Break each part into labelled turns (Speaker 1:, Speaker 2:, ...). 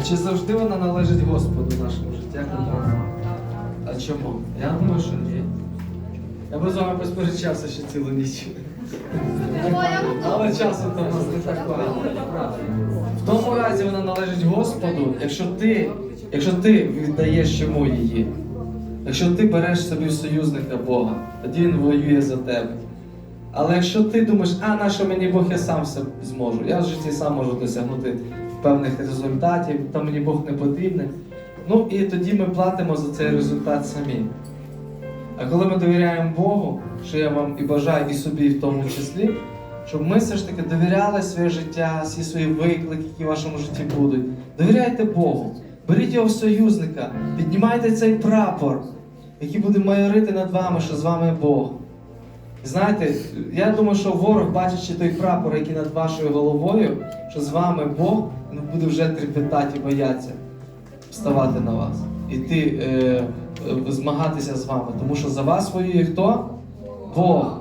Speaker 1: А чи завжди вона належить Господу в нашому думаєте? А чому? Я думаю, що ні. Я би з вами посперечався ще цілу ніч. Але часу то в нас не так багато. В тому разі вона належить Господу, якщо ти, якщо ти віддаєш йому її. Якщо ти береш собі в союзника Бога, тоді він воює за тебе. Але якщо ти думаєш, а на що мені Бог, я сам все зможу, я в житті сам можу досягнути певних результатів, та мені Бог не потрібен. Ну і тоді ми платимо за цей результат самі. А коли ми довіряємо Богу, що я вам і бажаю, і собі в тому числі, щоб ми все ж таки довіряли своє життя, всі свої виклики, які в вашому житті будуть. Довіряйте Богу, беріть його в союзника, піднімайте цей прапор, який буде майорити над вами, що з вами Бог. Знаєте, я думаю, що ворог, бачачи той прапор, який над вашою головою, що з вами Бог, він буде вже трепетати і боятися вставати на вас. Іти е, е, змагатися з вами. Тому що за вас воює хто? Бог,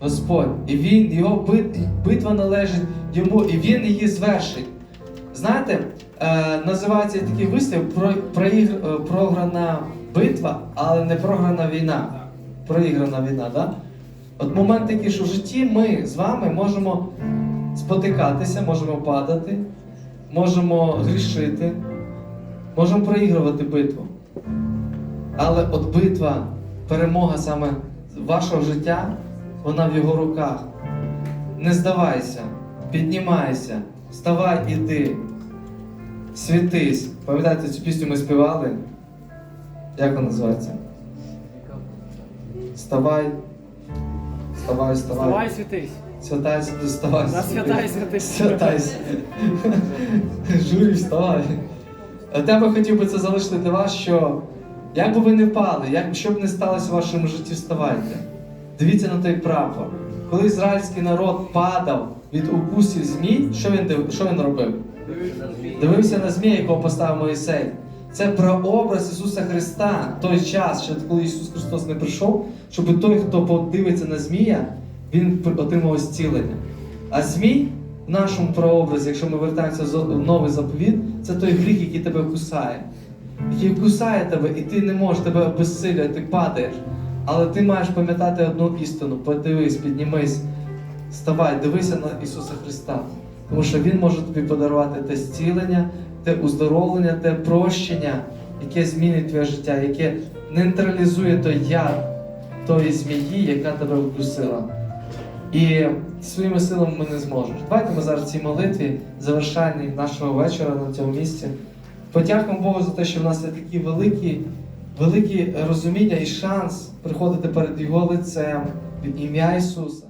Speaker 1: Господь. І він, його бит, битва належить йому, і він її звершить. Знаєте, е, називається такий вислів про, проігр, е, програна битва, але не програна війна. Проіграна війна, да? От момент такий, що в житті ми з вами можемо спотикатися, можемо падати, можемо грішити, можемо проігрувати битву. Але от битва, перемога саме вашого життя, вона в його руках. Не здавайся, піднімайся, вставай, іди, світись. Пам'ятаєте, цю пісню ми співали? Як вона називається? Вставай. Вставай, вставай.
Speaker 2: Вставай, святись.
Speaker 1: Святайся, доставай.
Speaker 2: На святай, святись.
Speaker 1: Святайся. Журі, вставай. Тебе хотів би це залишити для вас, що як би ви не впали, як що б не сталося в вашому житті, вставайте. Дивіться на той прапор. Коли ізраїльський народ падав від укусів змій, що він, що він робив? Дивився на змія, якого поставив Моїсей. Це прообраз Ісуса Христа, той час, ще коли Ісус Христос не прийшов, щоб той, хто подивиться на змія, він отримав зцілення. А змій в нашому прообразі, якщо ми вертаємося в новий заповіт, це той гріх, який тебе кусає. Який кусає тебе, і ти не можеш тебе обезсилює, ти падаєш. Але ти маєш пам'ятати одну істину: подивись, піднімись, вставай, дивися на Ісуса Христа. Тому що Він може тобі подарувати те зцілення, те уздоровлення, те прощення, яке змінить твоє життя, яке нейтралізує той яд тої змії, яка тебе вкусила. І своїми силами ми не зможемо. Давайте ми зараз в цій молитві, завершальній нашого вечора на цьому місці, подякуємо Богу за те, що в нас є такі великі, великі розуміння і шанс приходити перед Його лицем від ім'я Ісуса.